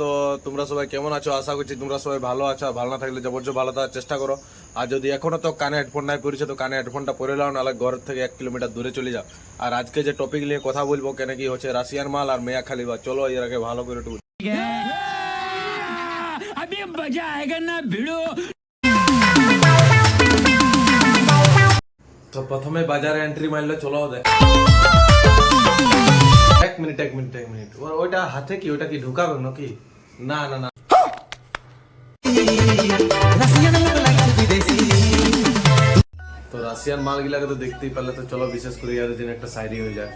তো তোমরা সবাই কেমন আছো? আশা করছি তোমরা সবাই ভালো আছো। ভালো না থাকলে জবরদস্ত ভালো থাকার চেষ্টা করো। আর যদি এখনও তো কানে হেডফোন নাই পড়েছে তো কানে হেডফোনটা পরে নাও, নাহলে ঘর থেকে এক কিলোমিটার দূরে চলে যাও। আর আজকে যে টপিক নিয়ে কথা বলব, কেন কি হচ্ছে রাশিয়ান মাল আর মেয়া খালি বা চলো এর আগে ভালো করে একটু তো প্রথমে বাজারে এন্ট্রি মারলে চলো দেখ। এক মিনিট এক মিনিট এক মিনিট ওইটা হাতে কি? ওটা কি ঢুকাবে নাকি? না না না। তো রাশিয়ান মালগুলাকে তো দেখতেই পারলে তো চলো বিশেষ করে ইয়াদের জন্য একটা সাইরি হয়ে যায়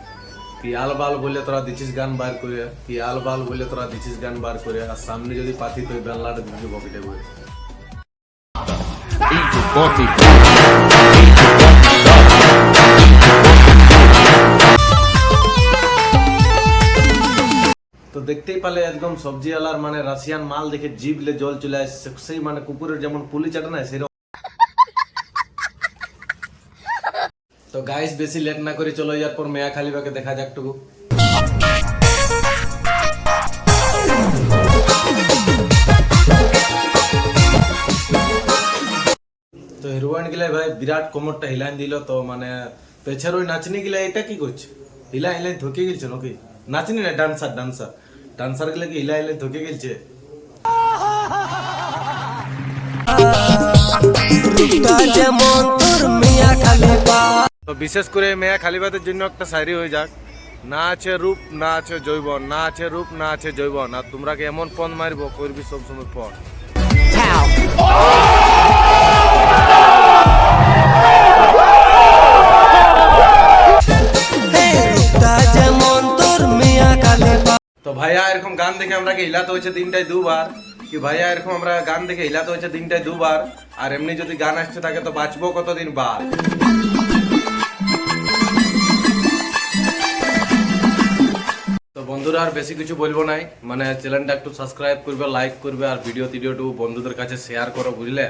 কি আল বাল বললে তোরা দিছিস গান বার করে? কি আল বাল বললে তোরা দিছিস গান বার করে? আর সামনে যদি পাতি তো বেলনাটা দিবি পকেটে বই তো দেখতেই পালে একদম সবজিওয়ালার মানে রাশিয়ান মাল দেখে জিভলে জল চলে আসছে সেই মানে কুকুরের যেমন পুলি চাটে না সেরকম তো গাইস বেশি লেট না করে চলো, এরপর পর মেয়া খালিবাকে দেখা যাক টুকু। তো হিরোইন ভাই বিরাট কোমরটা হিলাইন দিল তো মানে পেছার ওই নাচনি গিলা এটা কি করছে? হিলা হিলাই ধকে গেলছে নাকি? নাচনি না ডান্সার ডান্সার। ডান্সার গিলা কি হিলা হিলাই ধকে তো বিশেষ করে মেয়া খালিবাদের জন্য একটা শায়রি হয়ে যাক। না আছে রূপ না আছে জৈবন না আছে রূপ না আছে জৈবন আর তোমরা কি এমন পণ মারবো করবি সব সময় পণ ভাইয়া এরকম গান দেখে আমরা হিলাতে হয়েছে দিনটায় দুবার? কি ভাইয়া এরকম আমরা গান দেখে হিলাতে হয়েছে দিনটায় দুবার? আর এমনি যদি গান আসতে থাকে তো বাঁচবো কতদিন বার তো বন্ধুরা, আর বেশি কিছু বলব নাই। মানে চ্যানেলটা একটু সাবস্ক্রাইব করবে লাইক করবে, আর ভিডিও টিডিও একটু বন্ধুদের কাছে শেয়ার করো, বুঝলে?